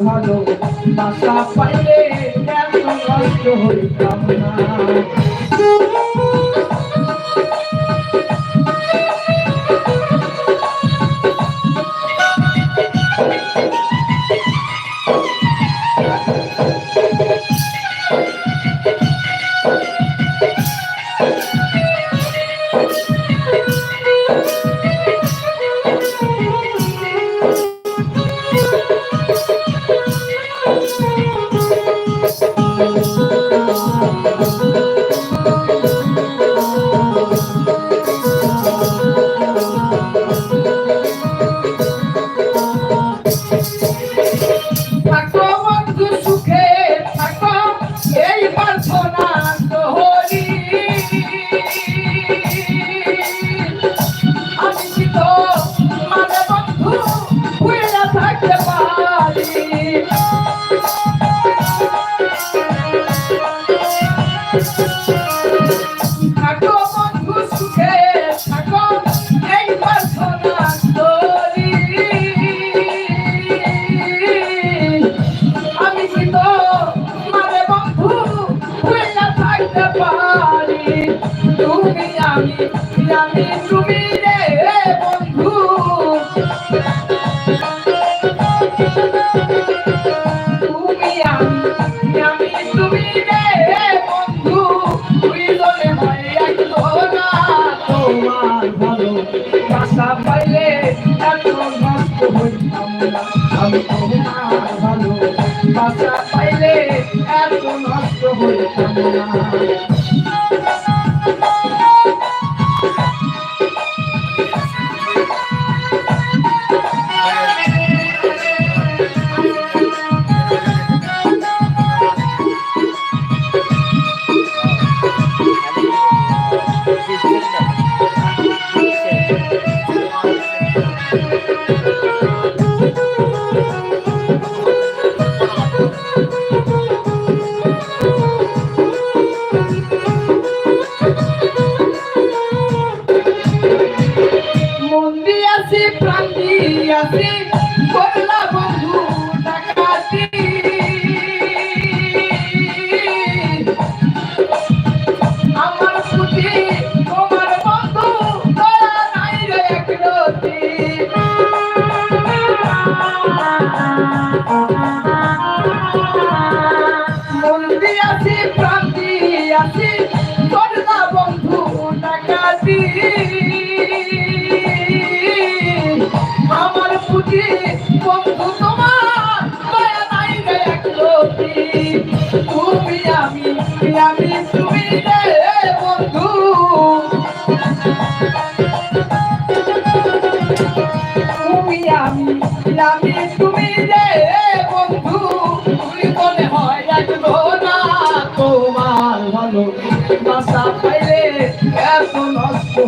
ভালো বাসা পাইলে এত কষ্ট হইতাম না। ভালো বাসা পাইলে এত নষ্ট হইতাম দিয়াছি করলা বন্ধু ডাকাতি আমার পুঁজি বন্ধু তোমার, দয়া নাই রে একরতি তুমি আমি আমি তুমি রে বন্ধু। তুমি আমি আমি তুমি রে বন্ধু। তুমি মনে হয় একলো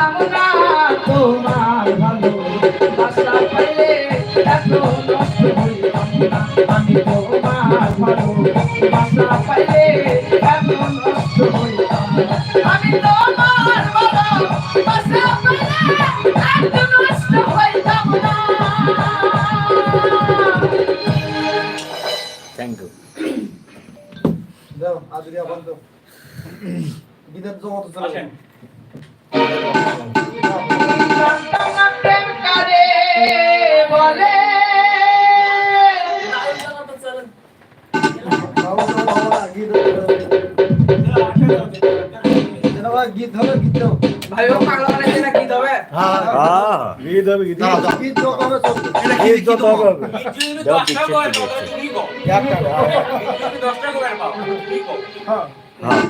পাইতাম না তোমার ভালো বাসা পাইলে এত নষ্ট হইতাম না আমি তোমার ভালো বাসা পাইলে এত নষ্ট হইতাম না আমি তোমার ভালো বাসা পাইলে এত নষ্ট হইতাম না থ্যাংক ইউ দাও আদরিয়া বন্ধ গীতের জগৎ চলে গীত গীত হবে গীত ভাই ও পাগলা বানাইছে না কি হবে হ্যাঁ হ্যাঁ গীত হবে গীত দাও গীত দাও হবে সব এই তো তো হবে যদি দাও দশটা পিকচার করে পাও, তুমি কও। একটা যদি দশটা করে পাও, তুমি কও। হ্যাঁ হ্যাঁ